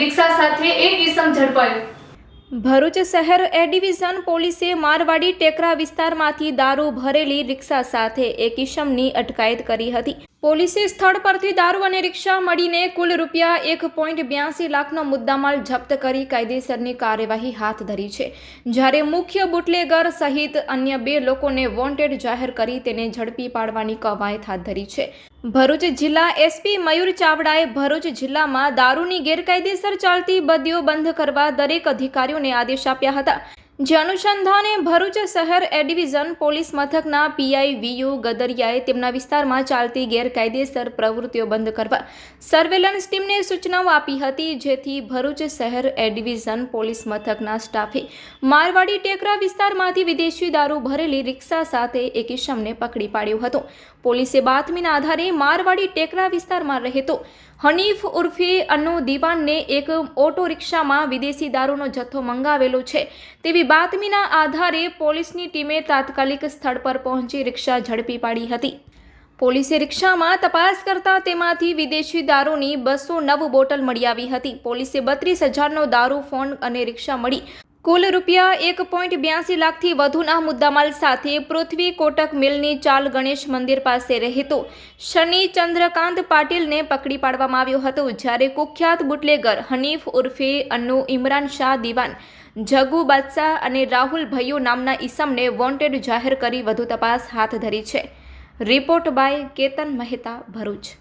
રિક્ષા સાથે એક ઈસમ ઝડપાયો. ભરૂચ શહેર એ ડિવિઝન પોલીસે મારવાડી ટેકરા વિસ્તારમાંથી દારૂ ભરેલી રિક્ષા સાથે એક ઈસમની અટકાયત કરી હતી. પોલીસે સ્થળ પરથી દારૂ અને રિક્ષા મળીને કુલ રૂપિયા એક પોઈન્ટ બ્યાસી લાખનો મુદ્દામાલ જપ્ત કરી કાયદેસરની કાર્યવાહી હાથ ધરી છે. જ્યારે મુખ્ય બુટલેગર સહિત અન્ય બે લોકોને વોન્ટેડ જાહેર કરી તેને ઝડપી પાડવાની કવાયત હાથ ધરી છે. ભરૂચ જિલ્લા એસપી મયુર ચાવડાએ ભરૂચ જિલ્લામાં દારૂની ગેરકાયદેસર ચાલતી બદીઓ બંધ કરવા દરેક અધિકારીઓને આદેશ આપ્યા હતા. જે અનુસંધાને ભરૂચ શહેર એ ડિવિઝન પોલીસ મથકના પીઆઈ વીયુ ગદરિયાએ તેમના વિસ્તારમાં ચાલતી ગેરકાયદેસર પ્રવૃત્તિઓ બંધ કરવા સર્વેલન્સ ટીમને સૂચનાઓ આપી હતી, જેથી ભરૂચ શહેર એ ડિવિઝન પોલીસ મથકના સ્ટાફે મારવાડી ટેકરા વિસ્તારમાંથી વિદેશી દારૂ ભરેલી રિક્ષા સાથે એક ઇસમને પકડી પાડ્યો હતો. પોલીસે બાતમીના આધારે મારવાડી ટેકરા વિસ્તારમાં રહેતો હનીફ ઉર્ફે અનુ દીવાનને એક ઓટો રિક્ષામાં વિદેશી દારૂનો જથ્થો મંગાવેલો છે. તેવી બાતમીના આધારે પોલીસની ટીમે તાત્કાલિક સ્થળ પર પહોંચી રિક્ષા ઝડપી પાડી હતી. પોલીસે રિક્ષામાં તપાસ કરતા તેમાંથી વિદેશી દારૂની બસો નવ બોટલ મળી આવી હતી. પોલીસે બત્રીસ હજારનો દારૂ, ફોન અને રિક્ષા મળી કુલ રૂપિયા એક પોઈન્ટ બ્યાસી લાખથી વધુના મુદ્દામાલ સાથે પૃથ્વી કોટક મિલની ચાલ ગણેશ મંદિર પાસે રહેતો શનિ ચંદ્રકાંત પાટીલને પકડી પાડવામાં આવ્યો હતો, જ્યારે કુખ્યાત બુટલેગર હનીફ ઉર્ફે અન્નુ ઇમરાન શાહ દિવાન, જગુ બાદશાહ અને રાહુલ ભૈયો નામના ઈસમને વોન્ટેડ જાહેર કરી વધુ તપાસ હાથ ધરી છે. Report by Ketan Mehta Bharuch.